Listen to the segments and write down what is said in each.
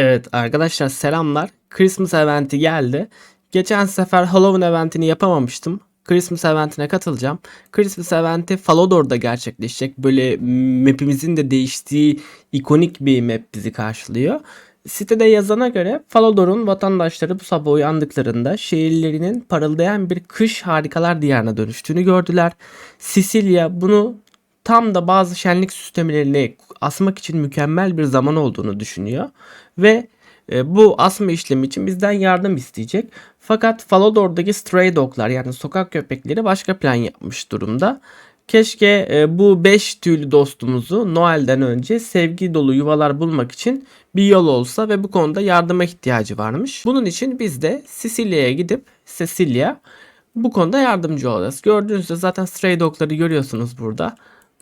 Evet arkadaşlar selamlar. Christmas eventi geldi. Geçen sefer Halloween eventini yapamamıştım. Christmas eventine katılacağım. Christmas eventi Falodor'da gerçekleşecek. Böyle map'imizin de değiştiği ikonik bir map bizi karşılıyor. Sitede yazana göre Falodor'un vatandaşları bu sabah uyandıklarında şehirlerinin parıldayan bir kış harikalar diyarına dönüştüğünü gördüler. Sicilya bunu tam da bazı şenlik süslemelerini asmak için mükemmel bir zaman olduğunu düşünüyor ve e, bu asma işlemi için bizden yardım isteyecek. Fakat Falodor'daki stray doglar yani sokak köpekleri başka plan yapmış durumda. Keşke e, bu 5 tüylü dostumuzu Noel'den önce sevgi dolu yuvalar bulmak için bir yol olsa ve bu konuda yardıma ihtiyacı varmış. Bunun için biz de Sicilya'ya gidip Cecilia bu konuda yardımcı olacağız. Gördüğünüzde zaten stray dogları görüyorsunuz burada.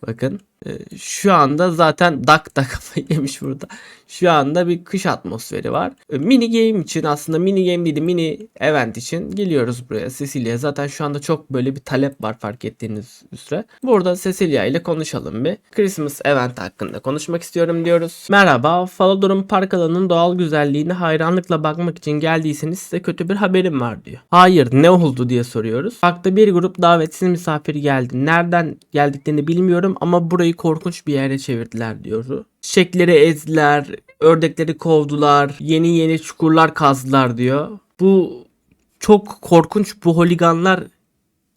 Bakın e, şu anda zaten dak da kafayı yemiş burada. Şu anda bir kış atmosferi var. E, Mini game için aslında mini game değil de mini event için geliyoruz buraya Cecilia. Zaten şu anda çok böyle bir talep var fark ettiğiniz üzere. Burada Cecilia ile konuşalım bir. Christmas event hakkında konuşmak istiyorum diyoruz. Merhaba, Falador'un park alanının doğal güzelliğine hayranlıkla bakmak için geldiyseniz size kötü bir haberim var diyor. Hayır, ne oldu diye soruyoruz. Parkta bir grup davetsiz misafir geldi. Nereden geldiklerini bilmiyorum ama burayı korkunç bir yere çevirdiler diyor. Çiçekleri ezdiler, ördekleri kovdular, yeni yeni çukurlar kazdılar diyor. Bu çok korkunç bu holiganlar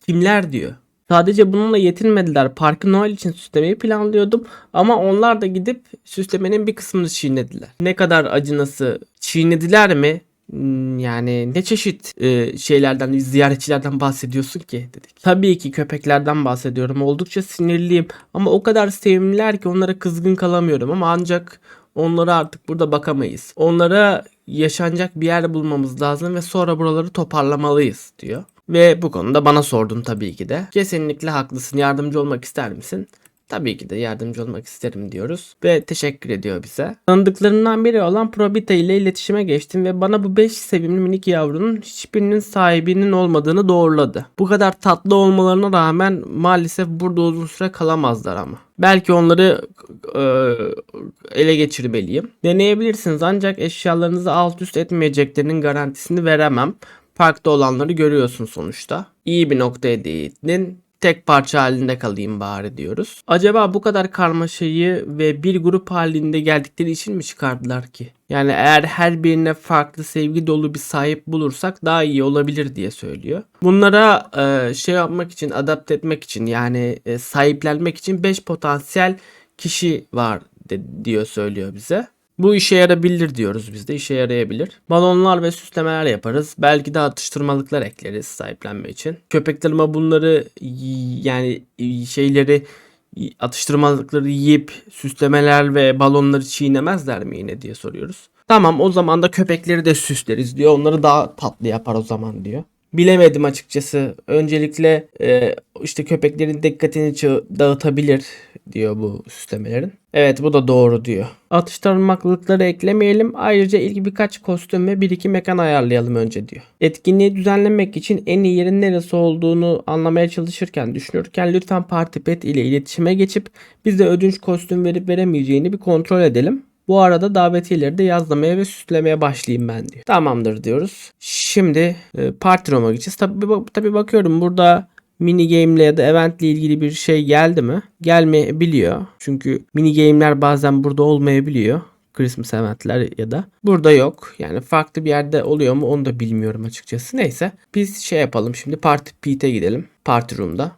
kimler diyor. Sadece bununla yetinmediler. Parkı Noel için süslemeyi planlıyordum ama onlar da gidip süslemenin bir kısmını çiğnediler. Ne kadar acınası çiğnediler mi? Hmm, Yani ne çeşit e, şeylerden, ziyaretçilerden bahsediyorsun ki dedik. Tabii ki köpeklerden bahsediyorum. Oldukça sinirliyim ama o kadar sevimliler ki onlara kızgın kalamıyorum ama ancak onlara artık burada bakamayız. Onlara yaşanacak bir yer bulmamız lazım ve sonra buraları toparlamalıyız diyor. Ve bu konuda bana sordun tabii ki de. Kesinlikle haklısın. Yardımcı olmak ister misin? Tabii ki de yardımcı olmak isterim diyoruz. Ve teşekkür ediyor bize. Tanıdıklarından biri olan Probita ile iletişime geçtim ve bana bu 5 sevimli minik yavrunun hiçbirinin sahibinin olmadığını doğruladı. Bu kadar tatlı olmalarına rağmen maalesef burada uzun süre kalamazlar ama. Belki onları e, ele geçirmeliyim. Deneyebilirsiniz ancak eşyalarınızı alt üst etmeyeceklerinin garantisini veremem. Parkta olanları görüyorsun sonuçta. İyi bir noktaya değindin tek parça halinde kalayım bari diyoruz. Acaba bu kadar karmaşayı ve bir grup halinde geldikleri için mi çıkardılar ki? Yani eğer her birine farklı sevgi dolu bir sahip bulursak daha iyi olabilir diye söylüyor. Bunlara e, şey yapmak için, adapte etmek için yani e, sahiplenmek için 5 potansiyel kişi var de, diyor söylüyor bize. Bu işe yarayabilir diyoruz biz de işe yarayabilir. Balonlar ve süslemeler yaparız. Belki de atıştırmalıklar ekleriz sahiplenme için. Köpeklerime bunları yani şeyleri atıştırmalıkları yiyip süslemeler ve balonları çiğnemezler mi yine diye soruyoruz. Tamam o zaman da köpekleri de süsleriz diyor. Onları daha tatlı yapar o zaman diyor. Bilemedim açıkçası. Öncelikle e, işte köpeklerin dikkatini dağıtabilir diyor bu süslemelerin. Evet bu da doğru diyor. Atıştırmalıkları eklemeyelim. Ayrıca ilk birkaç kostüm ve bir iki mekan ayarlayalım önce diyor. Etkinliği düzenlemek için en iyi yerin neresi olduğunu anlamaya çalışırken düşünürken lütfen Partipet ile iletişime geçip bize ödünç kostüm verip veremeyeceğini bir kontrol edelim. Bu arada davetiyeleri de yazlamaya ve süslemeye başlayayım ben diyor. Tamamdır diyoruz. Şimdi e, Party Room'a gideceğiz. Tabii, tabii bakıyorum burada mini game'le ya da eventle ilgili bir şey geldi mi? Gelmeyebiliyor. Çünkü mini game'ler bazen burada olmayabiliyor. Christmas eventler ya da burada yok. Yani farklı bir yerde oluyor mu onu da bilmiyorum açıkçası. Neyse biz şey yapalım şimdi Party Pete'e gidelim. Party Room'da.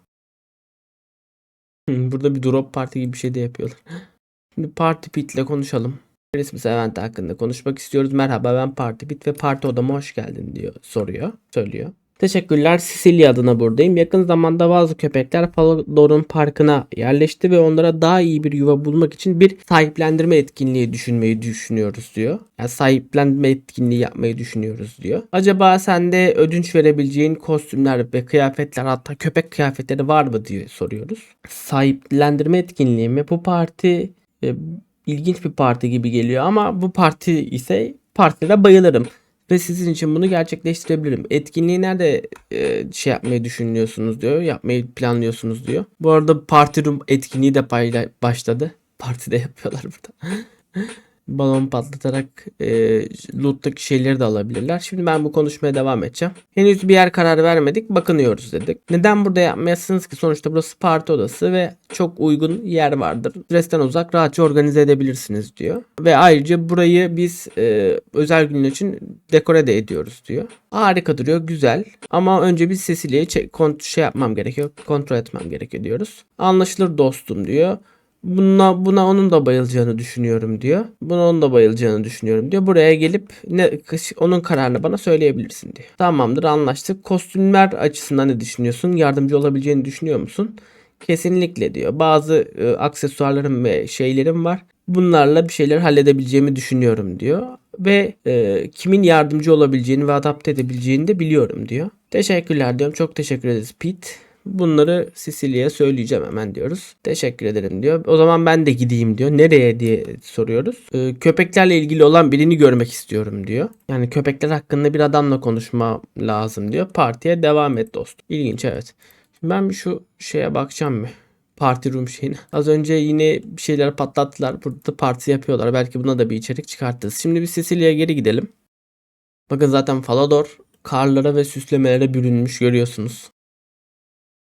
Burada bir drop party gibi bir şey de yapıyorlar. Şimdi Party Pete ile konuşalım. Christmas event hakkında konuşmak istiyoruz. Merhaba ben Party Pete ve parti odama hoş geldin diyor, soruyor, söylüyor. Teşekkürler Sicilya adına buradayım. Yakın zamanda bazı köpekler Falodor'un parkına yerleşti ve onlara daha iyi bir yuva bulmak için bir sahiplendirme etkinliği düşünmeyi düşünüyoruz diyor. Yani sahiplenme etkinliği yapmayı düşünüyoruz diyor. Acaba sende ödünç verebileceğin kostümler ve kıyafetler hatta köpek kıyafetleri var mı diye soruyoruz. Sahiplendirme etkinliği mi? Bu parti e, ilginç bir parti gibi geliyor ama bu parti ise partide bayılırım ve sizin için bunu gerçekleştirebilirim. Etkinliği nerede e, şey yapmayı düşünüyorsunuz diyor. Yapmayı planlıyorsunuz diyor. Bu arada Party Room etkinliği de başladı. Partide yapıyorlar burada. balon patlatarak e, loot'taki şeyleri de alabilirler. Şimdi ben bu konuşmaya devam edeceğim. Henüz bir yer kararı vermedik. Bakınıyoruz dedik. Neden burada yapmayasınız ki? Sonuçta burası parti odası ve çok uygun yer vardır. Stresten uzak rahatça organize edebilirsiniz diyor. Ve ayrıca burayı biz e, özel günler için dekore de ediyoruz diyor. Harika duruyor. Güzel. Ama önce bir kont- şey yapmam gerekiyor. Kontrol etmem gerekiyor diyoruz. Anlaşılır dostum diyor. Buna, buna onun da bayılacağını düşünüyorum diyor. Buna onun da bayılacağını düşünüyorum diyor. Buraya gelip ne onun kararını bana söyleyebilirsin diyor. Tamamdır anlaştık. Kostümler açısından ne düşünüyorsun? Yardımcı olabileceğini düşünüyor musun? Kesinlikle diyor. Bazı e, aksesuarlarım ve şeylerim var. Bunlarla bir şeyler halledebileceğimi düşünüyorum diyor. Ve e, kimin yardımcı olabileceğini ve adapte edebileceğini de biliyorum diyor. Teşekkürler diyorum. Çok teşekkür ederiz Pete. Bunları Sicilya'ya söyleyeceğim hemen diyoruz. Teşekkür ederim diyor. O zaman ben de gideyim diyor. Nereye diye soruyoruz. Ee, köpeklerle ilgili olan birini görmek istiyorum diyor. Yani köpekler hakkında bir adamla konuşma lazım diyor. Partiye devam et dostum. İlginç evet. Şimdi ben şu şeye bakacağım mı? Parti room şeyine. Az önce yine bir şeyler patlattılar. Burada da parti yapıyorlar. Belki buna da bir içerik çıkartırız. Şimdi bir Sicilya'ya geri gidelim. Bakın zaten Falador karlara ve süslemelere bürünmüş görüyorsunuz.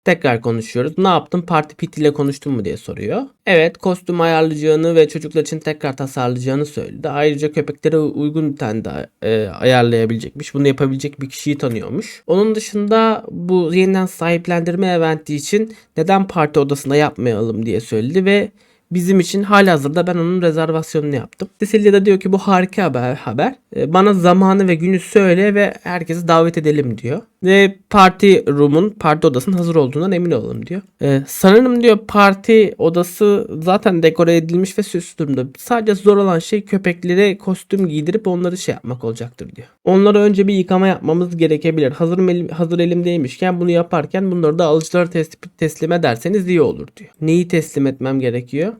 Tekrar konuşuyoruz. Ne yaptın? Parti Pit ile konuştun mu diye soruyor. Evet kostüm ayarlayacağını ve çocuklar için tekrar tasarlayacağını söyledi. Ayrıca köpeklere uygun bir tane daha e, ayarlayabilecekmiş. Bunu yapabilecek bir kişiyi tanıyormuş. Onun dışında bu yeniden sahiplendirme eventi için neden parti odasında yapmayalım diye söyledi ve bizim için halihazırda ben onun rezervasyonunu yaptım. Cecilia da diyor ki bu harika haber. haber. Bana zamanı ve günü söyle ve herkesi davet edelim diyor. Ve parti room'un, parti odasının hazır olduğundan emin olalım diyor. E, sanırım diyor parti odası zaten dekore edilmiş ve süslü durumda. Sadece zor olan şey köpeklere kostüm giydirip onları şey yapmak olacaktır diyor. Onlara önce bir yıkama yapmamız gerekebilir. Hazır, elim, hazır elimdeymişken bunu yaparken bunları da alıcılara teslim, teslim ederseniz iyi olur diyor. Neyi teslim etmem gerekiyor?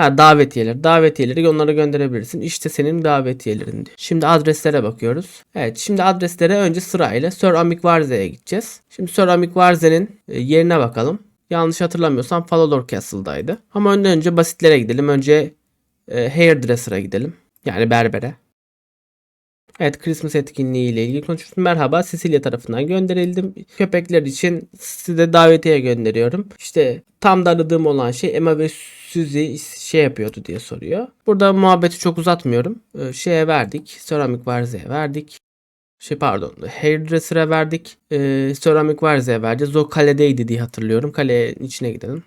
Ha davetiyeler. Davetiyeleri onlara gönderebilirsin. İşte senin davetiyelerin diyor. Şimdi adreslere bakıyoruz. Evet şimdi adreslere önce sırayla Sir Amik Varze'ye gideceğiz. Şimdi Sir Amik Varze'nin e, yerine bakalım. Yanlış hatırlamıyorsam Falador Castle'daydı. Ama önden önce basitlere gidelim. Önce e, Hairdresser'a gidelim. Yani berbere. Evet Christmas etkinliği ile ilgili konuşuyoruz. Merhaba Sicilya tarafından gönderildim. Köpekler için size davetiye gönderiyorum. İşte tam da aradığım olan şey Emma ve Suzy şey yapıyordu diye soruyor. Burada muhabbeti çok uzatmıyorum. Ee, şeye verdik. Ceramik Varze'ye verdik. Şey pardon. Hairdresser'a verdik. Ee, Ceramik Varze'ye vereceğiz. O kaledeydi diye hatırlıyorum. Kalenin içine gidelim.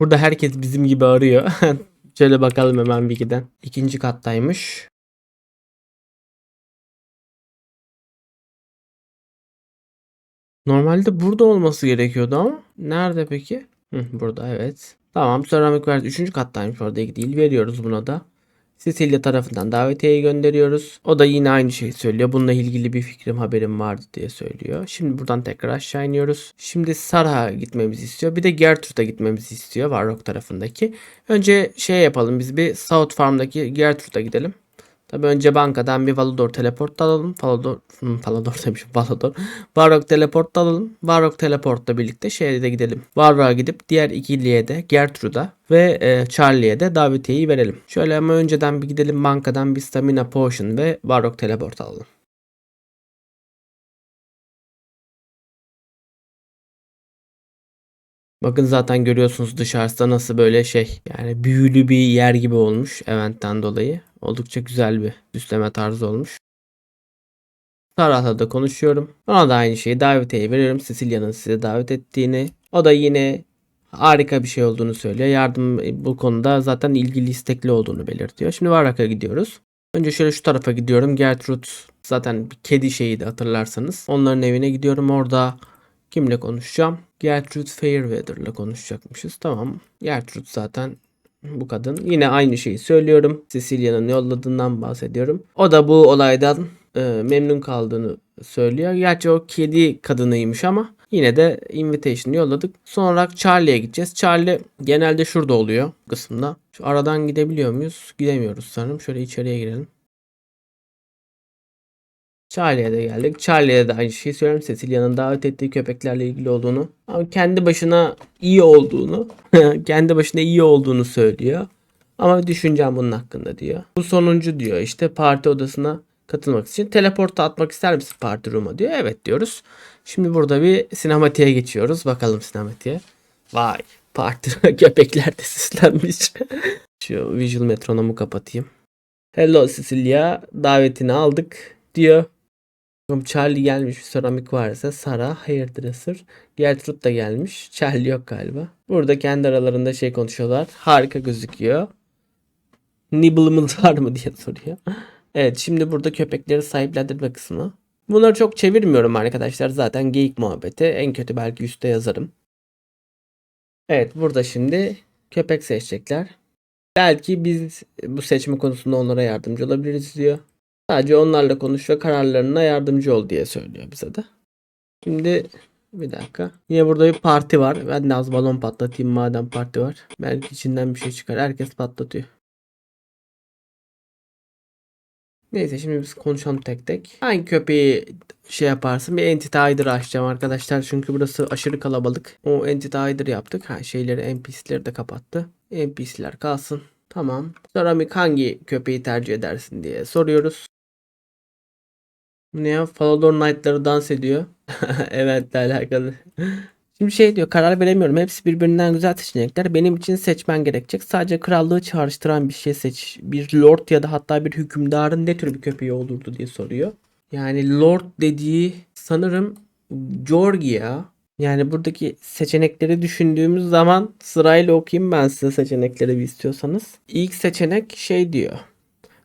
Burada herkes bizim gibi arıyor. Şöyle bakalım hemen bilgiden. İkinci kattaymış. Normalde burada olması gerekiyordu ama. Nerede peki? Hı, burada evet. Tamam seramik verdi. Üçüncü kattaymış orada değil. Veriyoruz buna da. Sicilya tarafından davetiyeyi gönderiyoruz. O da yine aynı şeyi söylüyor. Bununla ilgili bir fikrim haberim vardı diye söylüyor. Şimdi buradan tekrar aşağı iniyoruz. Şimdi Sarah'a gitmemizi istiyor. Bir de Gertrude'a gitmemizi istiyor. Warrock tarafındaki. Önce şey yapalım biz bir South Farm'daki Gertrude'a gidelim. Tabii önce bankadan bir Valador teleport alalım. Valador, hmm, Valador demişim Valador. Warrock teleport alalım. Warrock teleportla birlikte şeye de gidelim. Warrock'a gidip diğer ikiliye de Gertrude'a ve e, Charlie'ye de davetiyeyi verelim. Şöyle ama önceden bir gidelim bankadan bir stamina potion ve Warrock teleport alalım. Bakın zaten görüyorsunuz dışarısı nasıl böyle şey yani büyülü bir yer gibi olmuş eventten dolayı. Oldukça güzel bir süsleme tarzı olmuş. Sarah'la da konuşuyorum. Ona da aynı şeyi davetiye veriyorum. Sicilya'nın size davet ettiğini. O da yine harika bir şey olduğunu söylüyor. Yardım bu konuda zaten ilgili istekli olduğunu belirtiyor. Şimdi Varrak'a gidiyoruz. Önce şöyle şu tarafa gidiyorum. Gertrude zaten bir kedi şeyiydi hatırlarsanız. Onların evine gidiyorum. Orada kimle konuşacağım? Gertrude Fairweather'la konuşacakmışız. Tamam. Gertrude zaten bu kadın. Yine aynı şeyi söylüyorum. Cecilia'nın yolladığından bahsediyorum. O da bu olaydan e, memnun kaldığını söylüyor. Gerçi o kedi kadınıymış ama yine de invitation yolladık. Son olarak Charlie'ye gideceğiz. Charlie genelde şurada oluyor kısımda. Şu aradan gidebiliyor muyuz? Gidemiyoruz sanırım. Şöyle içeriye girelim. Charlie'ye de geldik. Charlie'ye de aynı şeyi söylüyorum. Cecilia'nın davet ettiği köpeklerle ilgili olduğunu. Ama kendi başına iyi olduğunu. kendi başına iyi olduğunu söylüyor. Ama düşüneceğim bunun hakkında diyor. Bu sonuncu diyor işte parti odasına katılmak için. Teleporta atmak ister misin parti room'a diyor. Evet diyoruz. Şimdi burada bir sinematiğe geçiyoruz. Bakalım sinematiğe. Vay parti köpekler de süslenmiş. Şu visual metronomu kapatayım. Hello Cecilia davetini aldık diyor. Charlie gelmiş bir seramik varsa Sara hairdresser. Gertrude da gelmiş. Charlie yok galiba. Burada kendi aralarında şey konuşuyorlar. Harika gözüküyor. Nibble'ımız var mı diye soruyor. Evet şimdi burada köpekleri sahiplendirme kısmı. Bunları çok çevirmiyorum arkadaşlar. Zaten geyik muhabbeti. En kötü belki üstte yazarım. Evet burada şimdi köpek seçecekler. Belki biz bu seçme konusunda onlara yardımcı olabiliriz diyor. Sadece onlarla konuş ve kararlarına yardımcı ol diye söylüyor bize de. Şimdi bir dakika. Yine burada bir parti var. Ben de az balon patlatayım madem parti var. Belki içinden bir şey çıkar. Herkes patlatıyor. Neyse şimdi biz konuşalım tek tek. Hangi köpeği şey yaparsın? Bir entity hider açacağım arkadaşlar. Çünkü burası aşırı kalabalık. O entity hider yaptık. Ha şeyleri NPC'leri de kapattı. NPC'ler kalsın. Tamam. Ceramik hangi köpeği tercih edersin diye soruyoruz. Bu Ne ya? Falador Knight'ları dans ediyor. Eventle alakalı. Şimdi şey diyor karar veremiyorum. Hepsi birbirinden güzel seçenekler. Benim için seçmen gerekecek. Sadece krallığı çağrıştıran bir şey seç. Bir lord ya da hatta bir hükümdarın ne tür bir köpeği olurdu diye soruyor. Yani lord dediği sanırım Georgia. Yani buradaki seçenekleri düşündüğümüz zaman sırayla okuyayım ben size seçenekleri bir istiyorsanız. İlk seçenek şey diyor.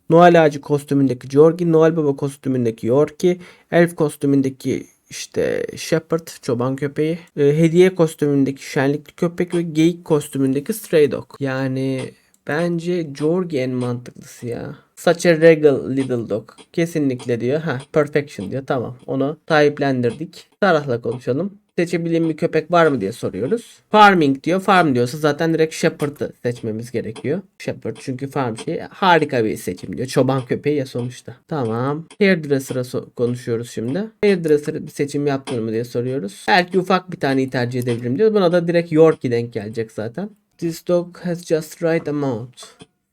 Noel ağacı kostümündeki Georgie, Noel Baba kostümündeki Yorkie, Elf kostümündeki işte Shepherd, çoban köpeği, e, hediye kostümündeki şenlikli köpek ve geyik kostümündeki Stray Dog. Yani bence Georgie en mantıklısı ya. Such a regal little dog. Kesinlikle diyor. Ha, perfection diyor. Tamam. Onu sahiplendirdik. Sarah'la konuşalım. Seçebildiğim bir köpek var mı diye soruyoruz. Farming diyor. Farm diyorsa zaten direkt Shepherd'ı seçmemiz gerekiyor. Shepherd çünkü farm şey harika bir seçim diyor. Çoban köpeği ya sonuçta. Tamam. Hairdresser'a so- konuşuyoruz şimdi. Hairdresser bir seçim yaptın mı diye soruyoruz. Belki ufak bir taneyi tercih edebilirim diyor. Buna da direkt Yorkie denk gelecek zaten. This dog has just right amount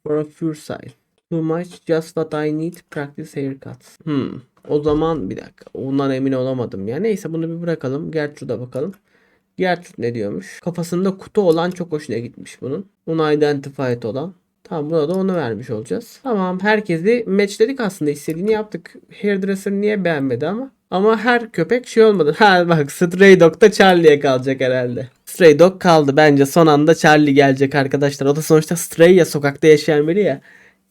for a fur size. Too much just what I need practice haircuts. Hmm. O zaman bir dakika. Ondan emin olamadım ya. Neyse bunu bir bırakalım. Gertrude'a bakalım. Gertrude ne diyormuş? Kafasında kutu olan çok hoşuna gitmiş bunun. Unidentified olan. Tamam buna da onu vermiş olacağız. Tamam herkesi matchledik aslında istediğini yaptık. Hairdresser niye beğenmedi ama. Ama her köpek şey olmadı. Ha bak Stray Dog da Charlie'ye kalacak herhalde. Stray Dog kaldı. Bence son anda Charlie gelecek arkadaşlar. O da sonuçta Stray ya sokakta yaşayan biri ya.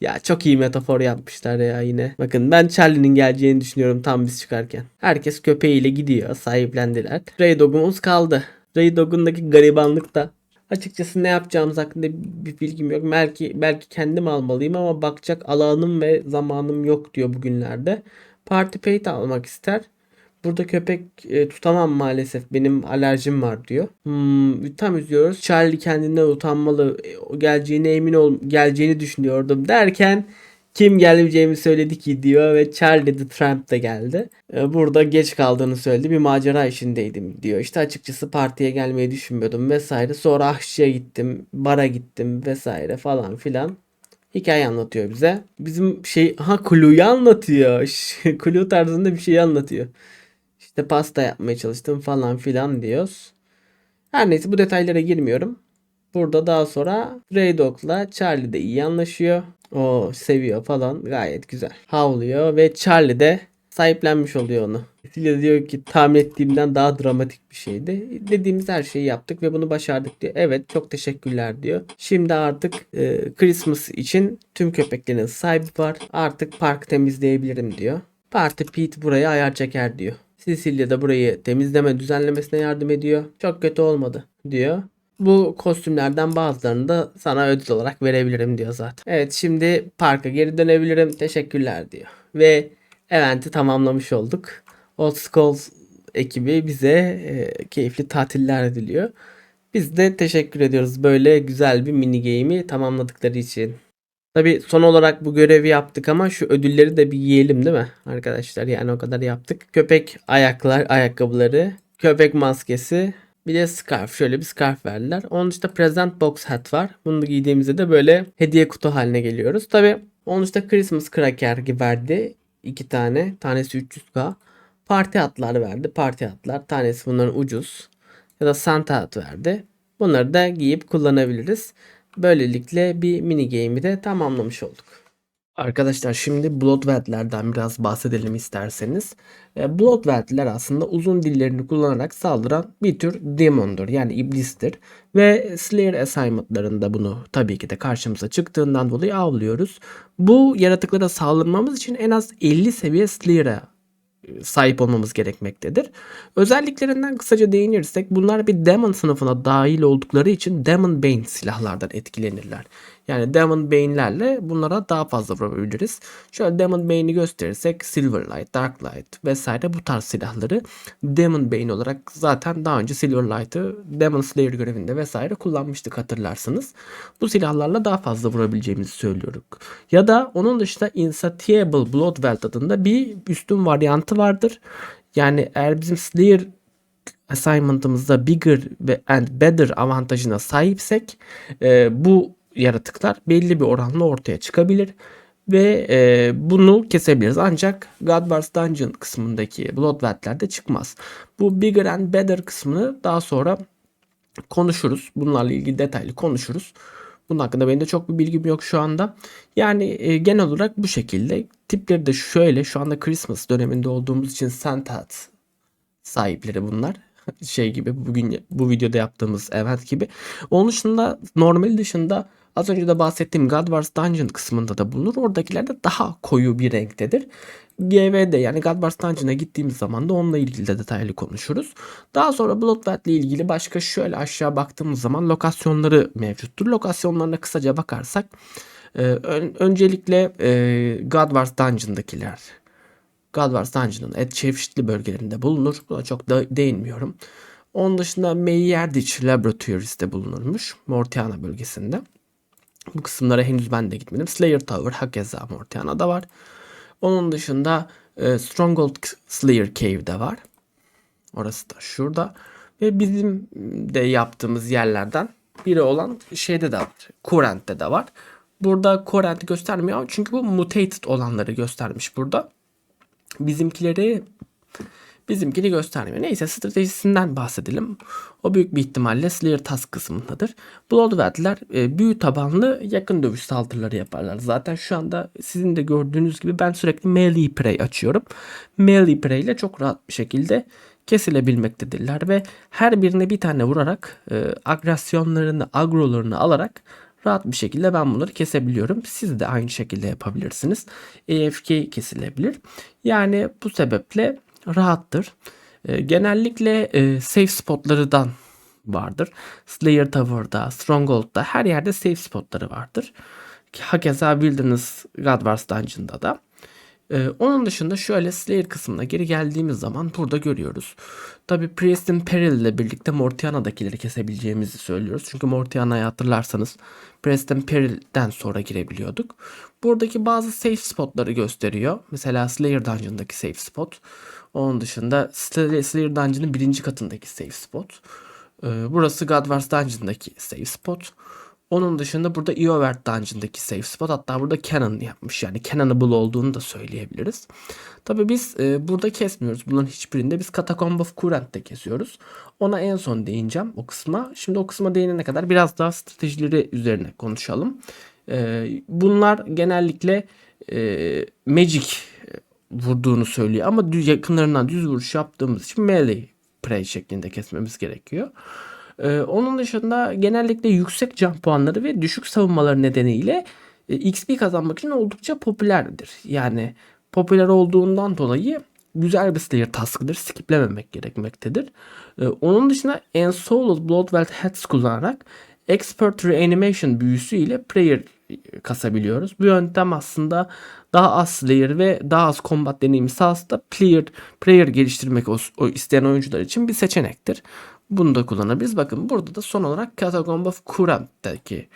Ya çok iyi metafor yapmışlar ya yine. Bakın ben Charlie'nin geleceğini düşünüyorum tam biz çıkarken. Herkes köpeğiyle gidiyor. Sahiplendiler. Stray Dog'umuz kaldı. Stray Dog'undaki garibanlık da Açıkçası ne yapacağımız hakkında bir bilgim yok. Belki belki kendim almalıyım ama bakacak alanım ve zamanım yok diyor bugünlerde. Party Pet almak ister. Burada köpek e, tutamam maalesef. Benim alerjim var diyor. Hmm, tam üzüyoruz. Charlie kendinden utanmalı. E, geleceğine emin ol geleceğini düşünüyordum derken kim gelmeyeceğimi söyledi ki diyor ve Charlie the Tramp da geldi. E, Burada geç kaldığını söyledi. Bir macera işindeydim diyor. İşte açıkçası partiye gelmeyi düşünmüyordum vesaire. Sonra aşçıya gittim, bara gittim vesaire falan filan. Hikaye anlatıyor bize. Bizim şey ha Clue'yu anlatıyor. Clue tarzında bir şey anlatıyor. İşte pasta yapmaya çalıştım falan filan diyoruz. Her neyse bu detaylara girmiyorum. Burada daha sonra Stray Dog'la Charlie de iyi anlaşıyor. O seviyor falan gayet güzel. Havlıyor ve Charlie de sahiplenmiş oluyor onu. Cecilia diyor ki tahmin ettiğimden daha dramatik bir şeydi. Dediğimiz her şeyi yaptık ve bunu başardık diyor. Evet çok teşekkürler diyor. Şimdi artık e, Christmas için tüm köpeklerin sahibi var. Artık park temizleyebilirim diyor. Parti Pete buraya ayar çeker diyor. Cecilia da burayı temizleme düzenlemesine yardım ediyor. Çok kötü olmadı diyor. Bu kostümlerden bazılarını da sana ödül olarak verebilirim diyor zaten. Evet şimdi parka geri dönebilirim. Teşekkürler diyor. Ve eventi tamamlamış olduk. Old School ekibi bize e, keyifli tatiller diliyor. Biz de teşekkür ediyoruz böyle güzel bir mini game'i tamamladıkları için. Tabi son olarak bu görevi yaptık ama şu ödülleri de bir yiyelim değil mi arkadaşlar? Yani o kadar yaptık. Köpek ayaklar, ayakkabıları, köpek maskesi, bir de scarf. Şöyle bir scarf verdiler. Onun dışında present box hat var. Bunu giydiğimizde de böyle hediye kutu haline geliyoruz. Tabi onun dışında Christmas cracker verdi. iki tane. Tanesi 300k. Parti hatlar verdi. Parti hatlar. Tanesi bunların ucuz. Ya da Santa hat verdi. Bunları da giyip kullanabiliriz. Böylelikle bir mini game'i de tamamlamış olduk. Arkadaşlar şimdi Bloodved'lerden biraz bahsedelim isterseniz. E, Bloodved'ler aslında uzun dillerini kullanarak saldıran bir tür demondur yani iblistir. Ve Slayer assignment'larında bunu tabii ki de karşımıza çıktığından dolayı avlıyoruz. Bu yaratıklara saldırmamız için en az 50 seviye Slayer'a sahip olmamız gerekmektedir. Özelliklerinden kısaca değinirsek bunlar bir Demon sınıfına dahil oldukları için Demon Bane silahlardan etkilenirler. Yani Demon Bane'lerle bunlara daha fazla vurabiliriz. Şöyle Demon Bane'i gösterirsek Silverlight, Darklight vesaire bu tarz silahları Demon Bane olarak zaten daha önce Silverlight'ı Demon Slayer görevinde vesaire kullanmıştık hatırlarsınız. Bu silahlarla daha fazla vurabileceğimizi söylüyoruz. Ya da onun dışında Insatiable Bloodwelt adında bir üstün varyantı vardır. Yani eğer bizim Slayer assignment'ımızda bigger ve and better avantajına sahipsek e, bu yaratıklar belli bir oranla ortaya çıkabilir ve e, bunu kesebiliriz. Ancak God Wars Dungeon kısmındaki Bloodbath'lerde çıkmaz. Bu Bigger and Better kısmını daha sonra konuşuruz. Bunlarla ilgili detaylı konuşuruz. Bunun hakkında benim de çok bir bilgim yok şu anda. Yani e, genel olarak bu şekilde. Tipleri de şöyle. Şu anda Christmas döneminde olduğumuz için Santa sahipleri bunlar şey gibi bugün bu videoda yaptığımız event gibi. Onun dışında normal dışında Az önce de bahsettiğim God Wars Dungeon kısmında da bulunur. Oradakiler de daha koyu bir renktedir. GV'de yani God Wars Dungeon'a gittiğimiz zaman da onunla ilgili de detaylı konuşuruz. Daha sonra Bloodbath ile ilgili başka şöyle aşağı baktığımız zaman lokasyonları mevcuttur. Lokasyonlarına kısaca bakarsak e, öncelikle e, God Wars Dungeon'dakiler God Wars Dungeon'ın çeşitli bölgelerinde bulunur. Buna çok da değinmiyorum. Onun dışında Meyerditch Laboratory's'te bulunurmuş. Mortiana bölgesinde. Bu kısımlara henüz ben de gitmedim. Slayer Tower hakeza Mortiana'da var. Onun dışında e, Stronghold Slayer Cave'de var. Orası da şurada. Ve bizim de yaptığımız yerlerden biri olan şeyde de var. Current'te de var. Burada Current'i göstermiyor çünkü bu mutated olanları göstermiş burada. Bizimkileri bizimkini göstermiyor. Neyse stratejisinden bahsedelim. O büyük bir ihtimalle Slayer Task kısmındadır. Bloodved'ler e, büyü tabanlı yakın dövüş saldırıları yaparlar. Zaten şu anda sizin de gördüğünüz gibi ben sürekli melee prey açıyorum. Melee prey ile çok rahat bir şekilde kesilebilmektedirler ve her birine bir tane vurarak e, agresyonlarını, agrolarını alarak rahat bir şekilde ben bunları kesebiliyorum. Siz de aynı şekilde yapabilirsiniz. AFK kesilebilir. Yani bu sebeple rahattır. E, genellikle e, safe spotlarından vardır. Slayer Tower'da, Stronghold'da her yerde safe spotları vardır. Hakeza Wilderness God Wars Dungeon'da da. Ee, onun dışında şöyle Slayer kısmına geri geldiğimiz zaman burada görüyoruz. Tabi Priest'in Peril ile birlikte Mortiana'dakileri kesebileceğimizi söylüyoruz. Çünkü Mortiana'yı hatırlarsanız Priest'in Peril'den sonra girebiliyorduk. Buradaki bazı safe spotları gösteriyor. Mesela Slayer Dungeon'daki safe spot. Onun dışında Slayer Dungeon'ın birinci katındaki safe spot. Ee, burası God Wars Dungeon'daki safe spot. Onun dışında burada Iovert Dungeon'daki safe spot hatta burada Canon yapmış yani Canonable olduğunu da söyleyebiliriz. Tabi biz e, burada kesmiyoruz. Bunların hiçbirinde biz Catacomb of Current'te kesiyoruz. Ona en son değineceğim o kısma. Şimdi o kısma değinene kadar biraz daha stratejileri üzerine konuşalım. E, bunlar genellikle e, Magic vurduğunu söylüyor ama yakınlarından düz vuruş yaptığımız için melee prey şeklinde kesmemiz gerekiyor. Ee, onun dışında genellikle yüksek can puanları ve düşük savunmaları nedeniyle e, XP kazanmak için oldukça popülerdir. Yani popüler olduğundan dolayı güzel bir Slayer taskıdır. Skiplememek gerekmektedir. Ee, onun dışında Ensouled Bloodwelt Heads kullanarak Expert Reanimation büyüsü ile Prayer kasabiliyoruz. Bu yöntem aslında daha az Slayer ve daha az combat deneyimi sahasında player, player geliştirmek o, o isteyen oyuncular için bir seçenektir. Bunu da kullanabiliriz. Bakın burada da son olarak Catacomb of Kurant'taki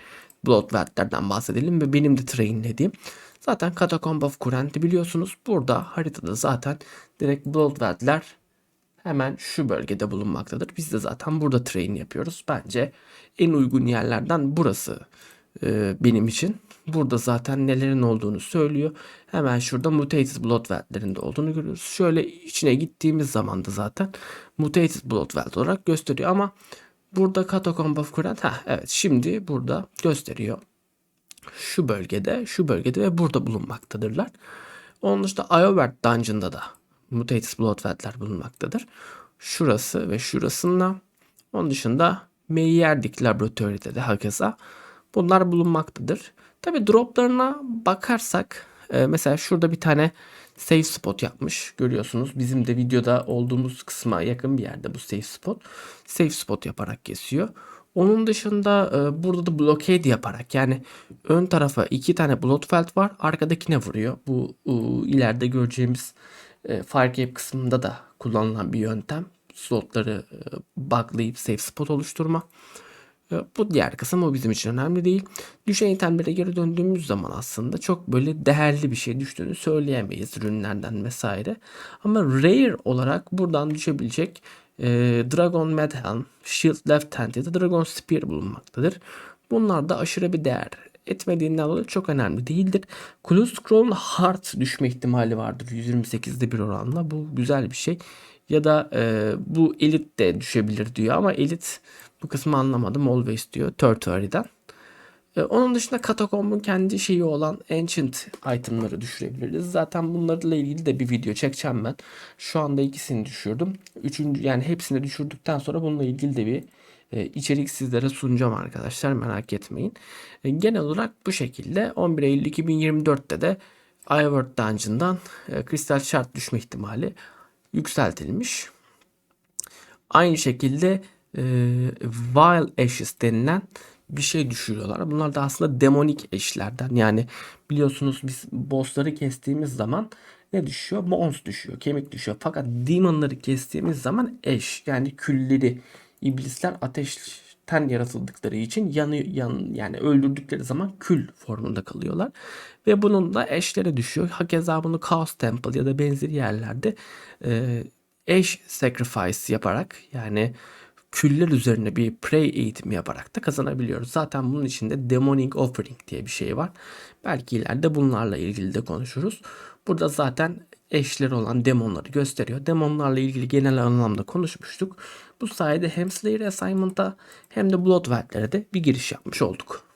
Blood Velt'lerden bahsedelim ve benim de trainlediğim. Zaten Catacomb of Kurent'i biliyorsunuz. Burada haritada zaten direkt Blood Velt'ler hemen şu bölgede bulunmaktadır. Biz de zaten burada train yapıyoruz. Bence en uygun yerlerden burası e, benim için. Burada zaten nelerin olduğunu söylüyor. Hemen şurada Mutated Blood Velt'lerin de olduğunu görüyoruz. Şöyle içine gittiğimiz zaman da zaten Mutated Blood Velt olarak gösteriyor ama burada Catacomb of Kurent ha evet şimdi burada gösteriyor. Şu bölgede, şu bölgede ve burada bulunmaktadırlar. Onun dışında Iovert Dungeon'da da Mutated Blood Velt'ler bulunmaktadır. Şurası ve şurasında. Onun dışında Meyyerdik Laboratuvarı'da da hakeza bunlar bulunmaktadır. Tabi droplarına bakarsak e, mesela şurada bir tane safe spot yapmış görüyorsunuz. Bizim de videoda olduğumuz kısma yakın bir yerde bu safe spot. Safe spot yaparak kesiyor. Onun dışında e, burada da blockade yaparak yani ön tarafa iki tane bloodfelt var arkadakine vuruyor. Bu ileride göreceğimiz e, Firegate kısmında da kullanılan bir yöntem. Slotları e, buglayıp safe spot oluşturma. E, Bu diğer kısım o bizim için önemli değil. Düşen itemlere geri döndüğümüz zaman aslında çok böyle değerli bir şey düştüğünü söyleyemeyiz ürünlerden vesaire. Ama rare olarak buradan düşebilecek e, Dragon Medhelm, Shield Left Hand ya da Dragon Spear bulunmaktadır. Bunlar da aşırı bir değer etmediğinden dolayı çok önemli değildir. Clue Scroll'un Heart düşme ihtimali vardır 128'de bir oranla. Bu güzel bir şey. Ya da e, bu Elite de düşebilir diyor ama Elite bu kısmı anlamadım. Always diyor Tertiary'den. E, onun dışında Katakomb'un kendi şeyi olan Ancient itemları düşürebiliriz. Zaten bunlarla ilgili de bir video çekeceğim ben. Şu anda ikisini düşürdüm. Üçüncü yani hepsini düşürdükten sonra bununla ilgili de bir e, içerik sizlere sunacağım arkadaşlar merak etmeyin. E, genel olarak bu şekilde 11 Eylül 2024'te de Ivert Dungeon'dan e, kristal şart düşme ihtimali yükseltilmiş. Aynı şekilde e, Vile Ashes denilen bir şey düşürüyorlar. Bunlar da aslında demonik eşlerden. Yani biliyorsunuz biz bossları kestiğimiz zaman ne düşüyor? Bones düşüyor, kemik düşüyor. Fakat demonları kestiğimiz zaman eş yani külleri iblisler ateşten yaratıldıkları için yanı yan yani öldürdükleri zaman kül formunda kalıyorlar ve bunun da eşlere düşüyor. Hakeza bunu Chaos Temple ya da benzeri yerlerde e, eş sacrifice yaparak yani küller üzerine bir prey eğitimi yaparak da kazanabiliyoruz. Zaten bunun içinde Demonic Offering diye bir şey var. Belki ileride bunlarla ilgili de konuşuruz. Burada zaten eşleri olan demonları gösteriyor. Demonlarla ilgili genel anlamda konuşmuştuk. Bu sayede hem Slayer Assignment'a hem de Bloodvelt'lere de bir giriş yapmış olduk.